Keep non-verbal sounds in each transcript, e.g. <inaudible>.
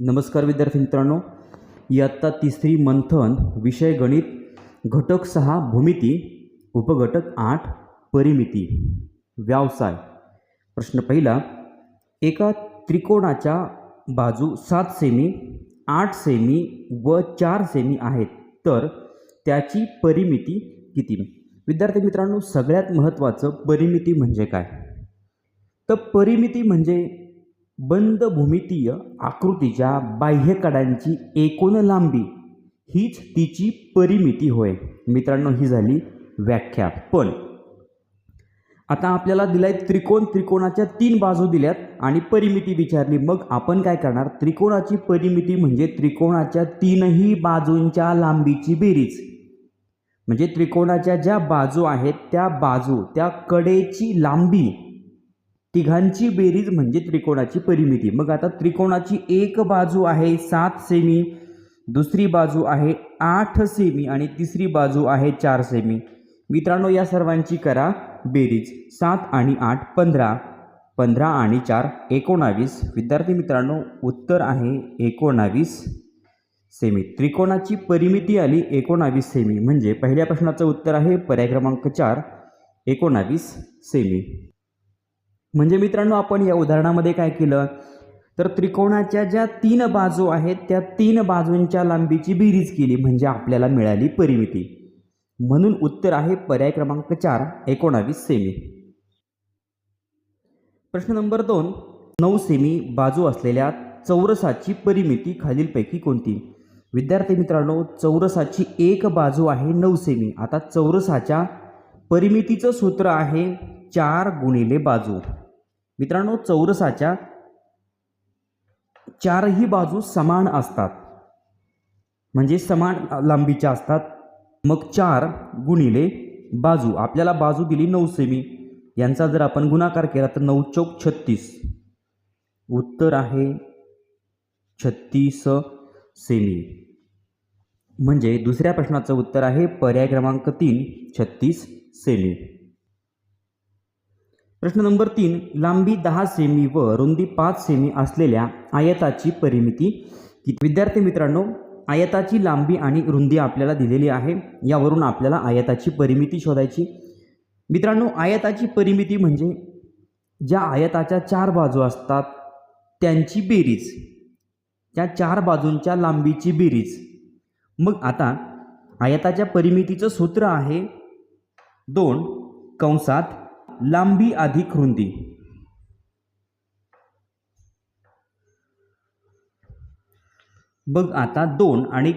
नमस्कार विद्यार्थी मित्रांनो. इयत्ता तिसरी मंथन विषय गणित घटक सहा भूमिती उपघटक आठ परिमिती. व्यवसाय. प्रश्न पहिला एका त्रिकोणाच्या बाजू सात सेमी आठ सेमी व चार सेमी आहेत तर त्याची परिमिती किती? विद्यार्थी मित्रांनो सगळ्यात महत्त्वाचं परिमिती म्हणजे काय? तर परिमिती म्हणजे बंद भूमितीय आकृतीच्या बाह्यकडांची एकूण लांबी हीच तिची परिमिती होय. मित्रांनो ही झाली व्याख्या. पण आता आपल्याला दिलाय त्रिकोण. त्रिकोणाच्या तीन बाजू दिल्यात आणि परिमिती विचारली. मग आपण काय करणार? त्रिकोणाची परिमिती म्हणजे त्रिकोणाच्या तीनही बाजूंच्या लांबीची बेरीज. म्हणजे त्रिकोणाच्या ज्या बाजू आहेत त्या बाजू त्या कडेची लांबी तिघांची बेरीज म्हणजे त्रिकोणाची परिमिती. मग आता त्रिकोणाची एक बाजू आहे सात सेमी दुसरी बाजू आहे आठ सेमी आणि तिसरी बाजू आहे चार सेमी मित्रांनो या सर्वांची करा बेरीज. सात आणि आठ पंधरा. पंधरा आणि चार एकोणावीस. विद्यार्थी मित्रांनो उत्तर आहे एकोणावीस सेमी त्रिकोणाची परिमिती आली एकोणावीस सेमी म्हणजे पहिल्या प्रश्नाचं उत्तर आहे पर्याय क्रमांक चार एकोणावीस सेमी म्हणजे मित्रांनो आपण या उदाहरणामध्ये काय केलं? तर त्रिकोणाच्या ज्या तीन बाजू आहेत त्या तीन बाजूंच्या लांबीची बेरीज केली म्हणजे आपल्याला मिळाली परिमिती. म्हणून उत्तर आहे पर्याय क्रमांक चार एकोणावीस सेमी प्रश्न नंबर दोन नऊ सेमी बाजू असलेल्या चौरसाची परिमिती खालीलपैकी कोणती? विद्यार्थी मित्रांनो चौरसाची एक बाजू आहे नऊ सेमी आता चौरसाच्या परिमितीचं सूत्र आहे चार गुणिले बाजू. मित्रांनो चौरसाच्या चारही बाजू समान असतात. म्हणजे समान लांबीच्या असतात. मग चार गुणिले बाजू. आपल्याला बाजू दिली नऊ सेमी यांचा जर आपण गुणाकार केला तर नऊ चौक छत्तीस. उत्तर आहे छत्तीस सेमी म्हणजे दुसऱ्या प्रश्नाचं उत्तर आहे पर्याय क्रमांक तीन छत्तीस सेमी प्रश्न नंबर तीन लांबी दहा सेमी व रुंदी पाच सेमी असलेल्या आयताची परिमिती विद्यार्थी मित्रांनो आयताची लांबी आणि रुंदी आपल्याला दिलेली आहे. यावरून आपल्याला आयताची परिमिती शोधायची. मित्रांनो आयताची परिमिती म्हणजे ज्या आयताच्या चार बाजू असतात त्यांची बेरीज. त्या चार बाजूंच्या लांबीची बेरीज. मग आता आयताच्या परिमितीचं सूत्र आहे दोन कंसात लांबी अधिक रुंदी. बघ आता दोन आणि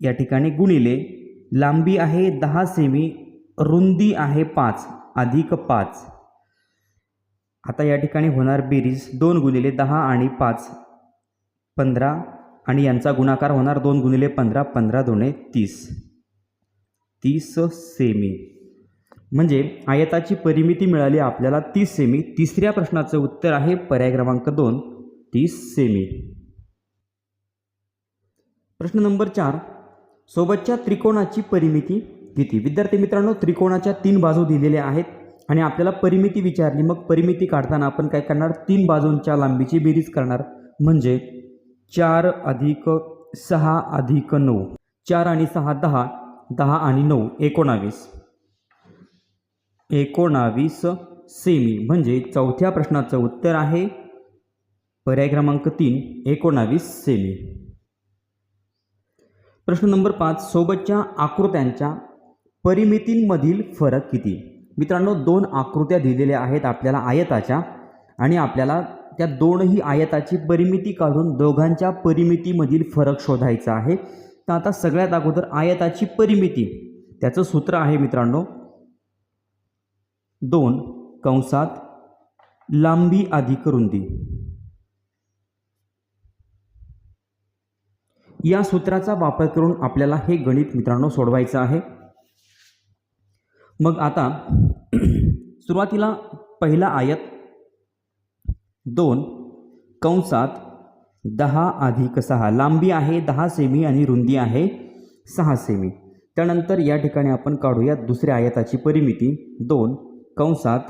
या ठिकाणी गुणिले लांबी आहे दहा सेमी रुंदी आहे पाच अधिक पाच. आता या ठिकाणी होणार बेरीज दोन गुणिले दहा आणि पाच पंधरा आणि यांचा गुणाकार होणार दोन गुणिले पंधरा पंधरा दोने तीस. तीस सेमी. म्हणजे आयताची परिमिती मिळाली आपल्याला तीस सेमी तिसऱ्या प्रश्नाचं उत्तर आहे पर्याय क्रमांक दोन. तीस सेमी प्रश्न नंबर चार. सोबतच्या त्रिकोणाची परिमिती किती? विद्यार्थी मित्रांनो त्रिकोणाच्या तीन बाजू दिलेल्या आहेत आणि आपल्याला परिमिती विचारली. मग परिमिती काढताना आपण काय करणार? तीन बाजूंच्या लांबीची बेरीज करणार. म्हणजे चार अधिक सहा अधिक नऊ. चार आणि सहा दहा. दहा आणि नऊ. एकोणावीस. एकोणावीस सेमी. म्हणजे चौथ्या प्रश्नाचं उत्तर आहे. पर्याय क्रमांक तीन एकोणावीस सेमी. प्रश्न नंबर पाच सोबतच्या आकृत्यांच्या परिमितींमधील फरक किती? मित्रांनो दोन आकृत्या दिलेल्या आहेत आपल्याला आयताच्या आणि आपल्याला त्या दोनही आयताची परिमिती काढून दोघांच्या परिमितीमधील फरक शोधायचा आहे. तर आता सगळ्यात अगोदर आयताची परिमिती. त्याचं सूत्र आहे मित्रांनो दोन कंसात लांबी अधिक रुंदी. या सूत्राचा वापर करून आपल्याला हे गणित मित्रांनो सोडवायचं आहे. मग आता <clears throat> सुरुवातीला पहिला आयत दोन कंसात दहा अधिक सहा. लांबी आहे दहा सेमी आणि रुंदी आहे सहा सेमी. त्यानंतर या ठिकाणी आपण काढूया दुसऱ्या आयताची परिमिती दोन कंसात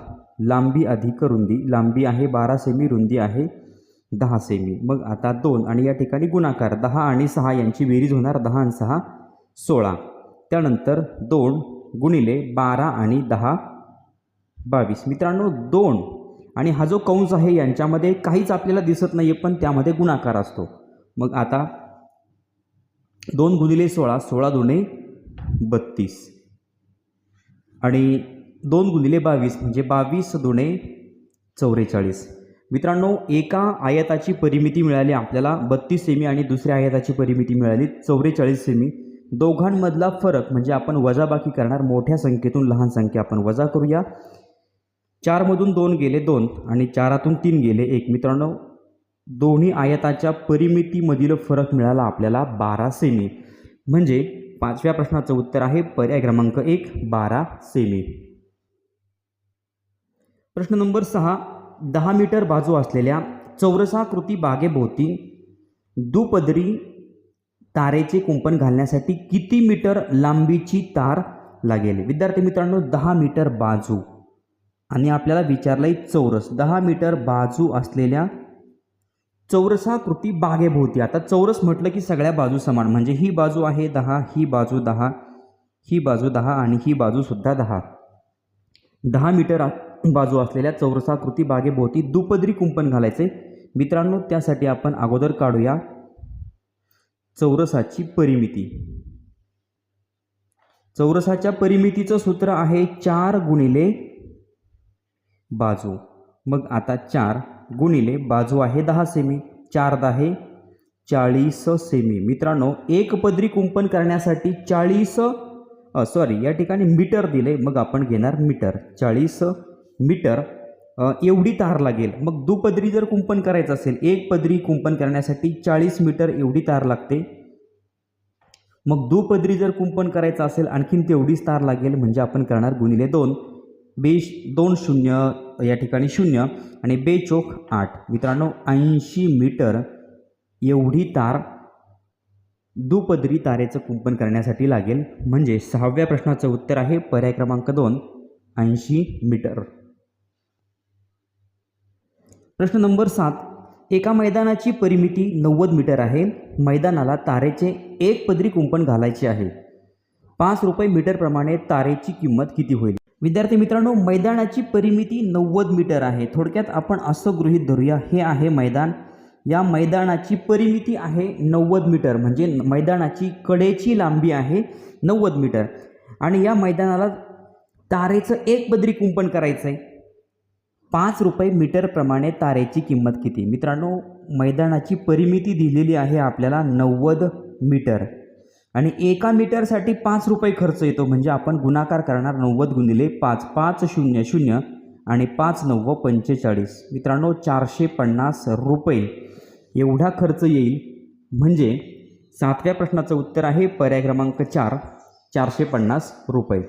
लांबी अधिक रुंदी लांबी आहे बारा सेमी रुंदी आहे दहा सेमी मग आता दोन आणि या ठिकाणी गुणाकार दहा आणि सहा यांची बेरीज होणार दहा आणि सहा सोळा. त्यानंतर दोन गुणिले बारा आणि दहा बावीस. मित्रांनो दोन आणि हा जो कंस आहे यांच्यामध्ये काहीच आपल्याला दिसत नाही आहे पण त्यामध्ये गुणाकार असतो. मग आता दोन गुणिले सोळा सोळा दोने बत्तीस. आणि दोन गुणिले बावीस म्हणजे बावीस दोने चौवेचाळीस मित्रांनो एका आयताची परिमिती मिळाली आपल्याला बत्तीस सेमी आणि दुसऱ्या आयताची परिमिती मिळाली चौवेचाळीस सेमी दोघांमधला फरक म्हणजे आपण वजाबाकी करणार मोठ्या संख्येतून लहान संख्या आपण वजा करूया. चारमधून दोन गेले दोन आणि चारातून तीन गेले एक. मित्रांनो दोन्ही आयताच्या परिमितीमधील फरक मिळाला आपल्याला बारा सेमी म्हणजे पाचव्या प्रश्नाचं उत्तर आहे पर्याय क्रमांक एक बारा सेमी प्रश्न नंबर सहा दहा मीटर बाजू असलेल्या चौरसाकृती बागेभोवती दुपदरी तारेचे कुंपण घालण्यासाठी किती मीटर लांबीची तार लागेल? विद्यार्थी मित्रांनो दहा मीटर बाजू. आणि आपल्याला विचारलं आहे चौरस. दहा मीटर बाजू असलेल्या चौरसाकृती बागेभोवती. आता चौरस म्हटलं की सगळ्या बाजू समान. म्हणजे ही बाजू आहे दहा ही बाजू दहा ही बाजू दहा आणि ही बाजूसुद्धा दहा. दहा मीटर बाजू असलेल्या चौरसाकृती बागेभोवती दुपदरी कुंपण घालायचे. मित्रांनो त्यासाठी आपण अगोदर काढूया चौरसाची परिमिती. चौरसाच्या परिमितीचं सूत्र आहे चार गुणिले बाजू. मग आता चार गुणिले बाजू आहे दहा सेमी. चार दहे चाळीस सेमी. मित्रांनो एक पदरी कुंपण करण्यासाठी चाळीस सॉरी या ठिकाणी मीटर दिले. मग आपण घेणार मीटर. चाळीस मीटर एवढी तार लागेल. मग दुपदरी जर कुंपण करायचं असेल एक पदरी कुंपण करण्यासाठी चाळीस मीटर एवढी तार लागते. मग दुपदरी जर कुंपण करायचं असेल आणखीन तेवढीच तार लागेल म्हणजे आपण करणार गुणिले दोन. बे दोन शून्य या ठिकाणी शून्य आणि बे चोख आठ. मित्रांनो ऐंशी मीटर एवढी तार दुपदरी तारेचं कुंपण करण्यासाठी लागेल. म्हणजे सहाव्या प्रश्नाचं उत्तर आहे पर्याय क्रमांक दोन. ऐंशी मीटर. प्रश्न नंबर सात. एका मैदानाची परिमिती नव्वद मीटर आहे. मैदानाला तारेचे एक पदरी कुंपण घालायचे आहे. पाच रुपये मीटरप्रमाणे तारेची किंमत किती होईल? विद्यार्थी मित्रांनो मैदानाची परिमिती नव्वद मीटर आहे. थोडक्यात आपण असं गृहीत धरूया हे आहे मैदान. या मैदानाची परिमिती आहे नव्वद मीटर म्हणजे मैदानाची कडेची लांबी आहे नव्वद मीटर. आणि या मैदानाला तारेचं एक पदरी कुंपण करायचं आहे पाच रुपये मीटरप्रमाणे तारेची किंमत किती? मित्रांनो मैदानाची परिमिती दिलेली आहे आपल्याला नव्वद मीटर. आणि एका मीटरसाठी पाच रुपये खर्च येतो म्हणजे आपण गुणाकार करणार नव्वद गुणिले पाच पाच शून्य शून्य आणि पाच नव्वद पंचेचाळीस. मित्रांनो चारशे पन्नास रुपये एवढा खर्च येईल. म्हणजे सातव्या प्रश्नाचं उत्तर आहे पर्याय क्रमांक चार चारशे पन्नास रुपये.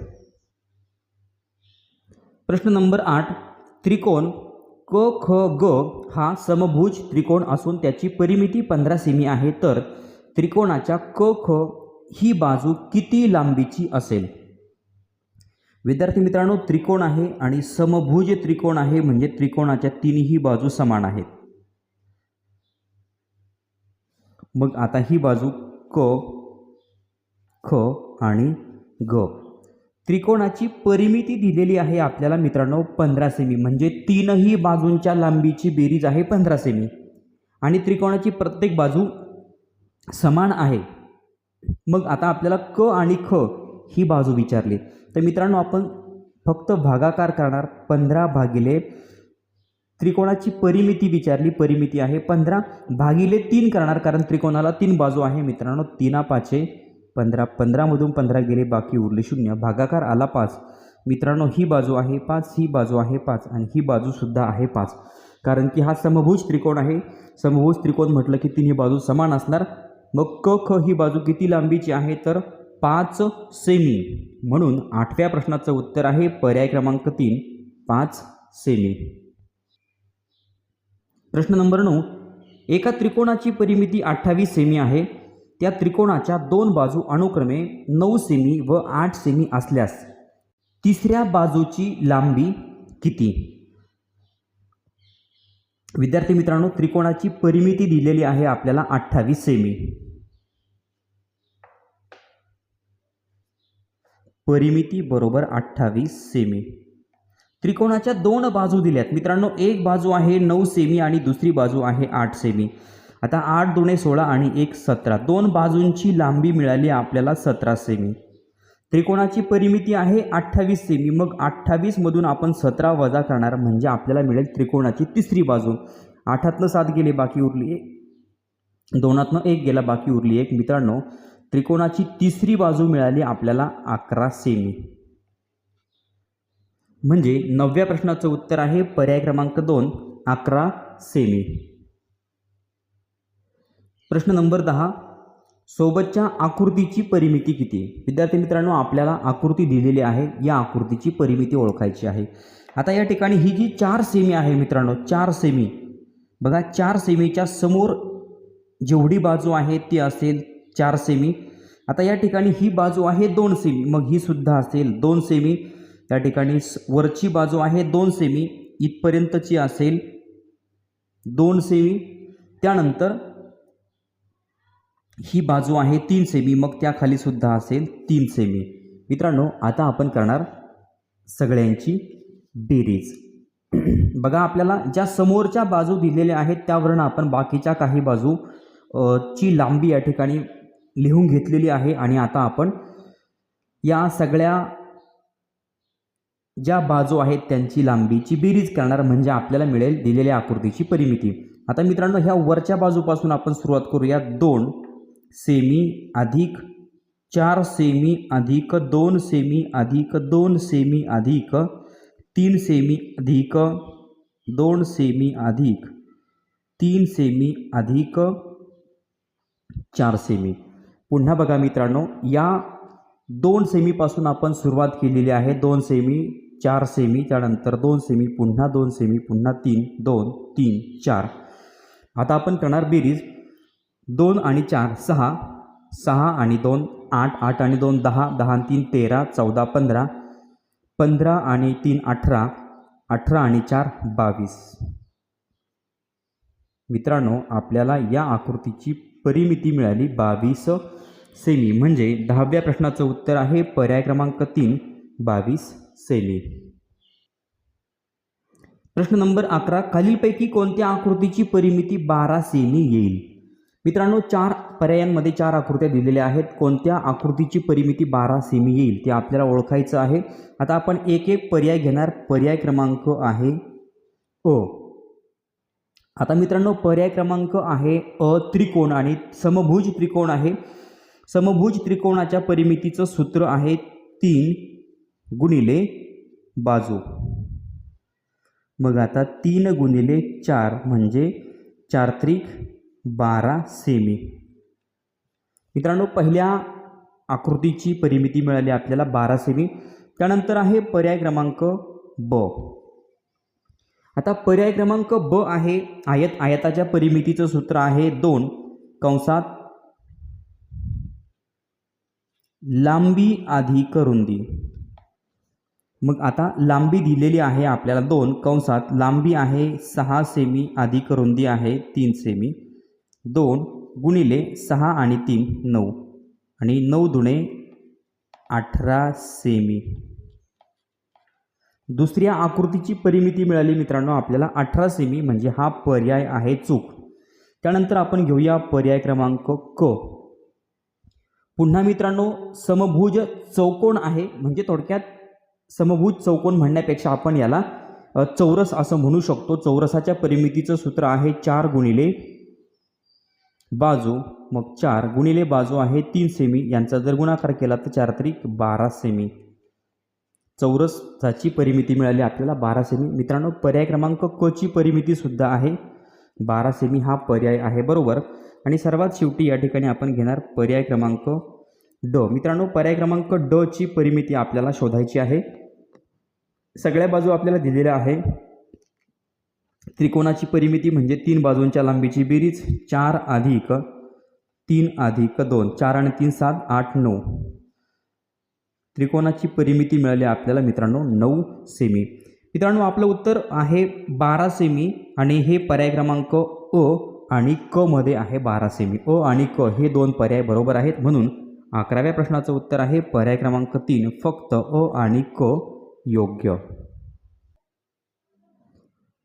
प्रश्न नंबर आठ त्रिकोण क ख ग हा समभुज त्रिकोण असून त्याची परिमिती पंधरा सेमी आहे. तर त्रिकोणाच्या क ख ही बाजू किती लांबीची असेल? विद्यार्थी मित्रांनो त्रिकोण आहे आणि समभुज त्रिकोण आहे म्हणजे त्रिकोणाच्या तिन्ही बाजू समान आहेत. मग आता ही बाजू क ख आणि ग. त्रिकोणाची परिमिती दिलेली आहे आपल्याला मित्रांनो पंधरा सेमी म्हणजे तीनही बाजूंच्या लांबीची बेरीज आहे पंधरा सेमी आणि त्रिकोणाची प्रत्येक बाजू समान आहे. मग आता आपल्याला क आणि ख ही बाजू विचारली. तर मित्रांनो आपण फक्त भागाकार करणार. पंधरा भागिले त्रिकोणाची परिमिती विचारली. परिमिती आहे पंधरा. भागिले तीन करणार कारण त्रिकोणाला तीन बाजू आहे मित्रांनो. तीना पाचे पंधरा पंधरामधून पंधरा गेले बाकी उरले शून्य. भागाकार आला पाच. मित्रांनो ही बाजू आहे पाच ही बाजू आहे पाच आणि ही बाजूसुद्धा आहे पाच. कारण की हा समभुज त्रिकोण आहे. समभुज त्रिकोण म्हटलं की तिन्ही बाजू समान असणार. मग क ख ही बाजू किती लांबीची आहे? तर पाच सेमी. म्हणून आठव्या प्रश्नाचं उत्तर आहे पर्याय क्रमांक तीन. पाच सेमी. प्रश्न नंबर नऊ. एका त्रिकोणाची परिमिती अठ्ठावीस सेमी आहे. त्या त्रिकोणाच्या दोन बाजू अनुक्रमे नऊ सेमी व आठ सेमी असल्यास तिसऱ्या बाजूची लांबी किती? विद्यार्थी मित्रांनो त्रिकोणाची परिमिती दिलेली आहे आपल्याला अठ्ठावीस सेमी परिमिती बरोबर अठ्ठावीस सेमी त्रिकोणाच्या दोन बाजू दिल्यात. मित्रांनो एक बाजू आहे नऊ सेमी आणि दुसरी बाजू आहे आठ सेमी आता आठ दोने सोळा आणि एक सतरा. दोन बाजूंची लांबी मिळाली आपल्याला सतरा सेमी. त्रिकोणाची परिमिती आहे अठ्ठावीस सेमी. मग अठ्ठावीसमधून आपण सतरा वजा करणार म्हणजे आपल्याला मिळेल त्रिकोणाची तिसरी बाजू. आठातनं सात गेले बाकी उरली एक. दोनातनं एक गेला बाकी उरली एक. मित्रांनो त्रिकोणाची तिसरी बाजू मिळाली आपल्याला अकरा सेमी. म्हणजे नवव्या प्रश्नाचं उत्तर आहे पर्याय क्रमांक दोन अकरा सेमी. प्रश्न नंबर दहा. सोबतच्या आकृतीची परिमिती किती? विद्यार्थी मित्रांनो आपल्याला आकृती दिलेली आहे. या आकृतीची परिमिती ओळखायची आहे. आता या ठिकाणी ही जी चार सेमी आहे मित्रांनो चार सेमी बघा चार सेमीच्या समोर जेवढी बाजू आहे ती असेल चार सेमी आता या ठिकाणी ही बाजू आहे दोन सेमी मग ही सुद्धा असेल दोन सेमी त्या ठिकाणी स- वरची बाजू आहे दोन सेमी इथपर्यंतची असेल दोन सेमी त्यानंतर ही बाजू आहे तीन सेमी मग त्याखाली सुद्धा असेल तीन सेमी. मित्रांनो आता आपण करणार सगळ्यांची बेरीज. <clears throat> बघा आपल्याला ज्या समोरच्या बाजू दिलेल्या आहेत त्यावरून आपण बाकीच्या काही बाजू ची लांबी या ठिकाणी लिहून घेतलेली आहे आणि आता आपण या सगळ्या ज्या बाजू आहेत त्यांची लांबीची बेरीज करणार म्हणजे आपल्याला मिळेल दिलेल्या आकृतीची परिमिती. आता मित्रांनो ह्या वरच्या बाजूपासून आपण सुरुवात करूया. दोन सेमी अधिक चार सेमी अधिक दोन सेमी अधिक दोन सेमी अधिक तीन सेमी अधिक दोन सेमी अधिक तीन सेमी अधिक चार सेमी. पुन्हा बघा मित्रांनो या दोन सेमीपासून आपण सुरुवात केलेली आहे. दोन सेमी चार सेमी त्यानंतर दोन सेमी पुन्हा दोन सेमी पुन्हा तीन दोन तीन चार. आता आपण करणार बेरीज. दोन आणि चार सहा सहा आणि दोन आठ आठ आणि दोन दहा दहा आणि तीन तेरा चौदा पंधरा पंधरा आणि तीन अठरा अठरा आणि चार बावीस. मित्रांनो आपल्याला या आकृतीची परिमिती मिळाली. बावीस सेमी म्हणजे दहाव्या प्रश्नाचं उत्तर आहे. पर्याय क्रमांक तीन बावीस सेमी. प्रश्न नंबर अकरा खालीलपैकी कोणत्या आकृतीची परिमिती बारा सेमी येईल? मित्रांनो चार पर्यायांमध्ये चार आकृत्या दिलेल्या आहेत. कोणत्या? आकृतीची परिमिती बारा सेमी येईल. ते आपल्याला ओळखायचं आहे. आता आपण एक एक पर्याय घेणार. पर्याय क्रमांक आहे अ. आता मित्रांनो पर्याय क्रमांक आहे अ त्रिकोण आणि समभुज त्रिकोण आहे. समभुज त्रिकोणाच्या परिमितीचं सूत्र आहे तीन गुणिले बाजू. मग आता तीन गुणिले चार म्हणजे चार त्रिक बारा सेमी. मित्रांनो पहिल्या आकृतीची परिमिती मिळाली आपल्याला बारा सेमी. त्यानंतर आहे पर्याय क्रमांक ब. आता पर्याय क्रमांक ब आहे आयत आयताच्या परिमितीचं सूत्र आहे दोन. कंसात लांबी अधिक रुंदी. मग आता लांबी दिलेली आहे आपल्याला दोन. कंसात लांबी आहे सहा सेमी अधिक रुंदी आहे तीन सेमी. दोन गुणिले सहा आणि तीन नऊ. आणि नऊ दुणे अठरा सेमी. दुसऱ्या आकृतीची परिमिती मिळाली मित्रांनो आपल्याला अठरा सेमी म्हणजे हा पर्याय आहे चूक. त्यानंतर आपण घेऊया पर्याय क्रमांक क. पुन्हा मित्रांनो समभुज चौकोन आहे. म्हणजे थोडक्यात समभुज चौकोन म्हणण्यापेक्षा आपण याला चौरस असं म्हणू शकतो. चौरसाच्या परिमितीचं सूत्र आहे चार गुणिले बाजू मग चार गुणिले बाजू आहे तीन सेमी यांचा जर गुणाकार केला तर चार तरी बारा सेमी चौरसाची परिमिती मिळाली आपल्याला बारा सेमी मित्रांनो पर्याय क्रमांक क ची आहे. बारा सेमी हा पर्याय आहे बरोबर? आणि सर्वात शेवटी या ठिकाणी आपण घेणार पर्याय क्रमांक ड. मित्रांनो पर्याय क्रमांक ड ची परिमिती आपल्याला शोधायची आहे. सगळ्या बाजू आपल्याला दिलेल्या आहे. त्रिकोणाची परिमिती म्हणजे तीन बाजूंच्या लांबीची बेरीज चार अधिक तीन अधिक दोन चार आणि तीन सात आठ नऊ. त्रिकोणाची परिमिती मिळाली आपल्याला मित्रांनो नऊ सेमी मित्रांनो आपलं उत्तर आहे बारा सेमी आणि हे पर्याय क्रमांक अ आणि क मध्ये आहे बारा सेमी अ आणि क हे दोन पर्याय बरोबर आहेत. म्हणून अकराव्या प्रश्नाचं उत्तर आहे पर्याय क्रमांक तीन फक्त अ आणि क योग्य.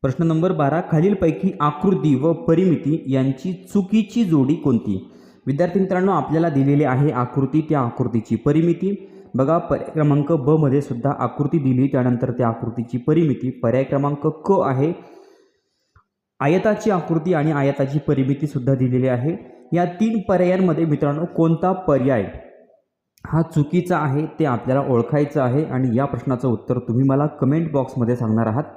प्रश्न नंबर बारा खालीलपैकी आकृती व परिमिती यांची चुकीची जोडी कोणती? विद्यार्थी मित्रांनो आपल्याला दिलेली आहे आकृती त्या आकृतीची परिमिती. बघा पर्याय क्रमांक ब मध्ये सुद्धा आकृती दिली त्यानंतर त्या आकृतीची परिमिती. पर्याय क्रमांक क आहे. आयताची आकृती आणि आयताची परिमिती सुद्धा दिलेली आहे. या तीन पर्यायांमध्ये मित्रांनो कोणता पर्याय हा चुकीचा आहे ते आपल्याला ओळखायचं आहे. आणि या प्रश्नाचं उत्तर तुम्ही मला कमेंट बॉक्समध्ये सांगणार आहात.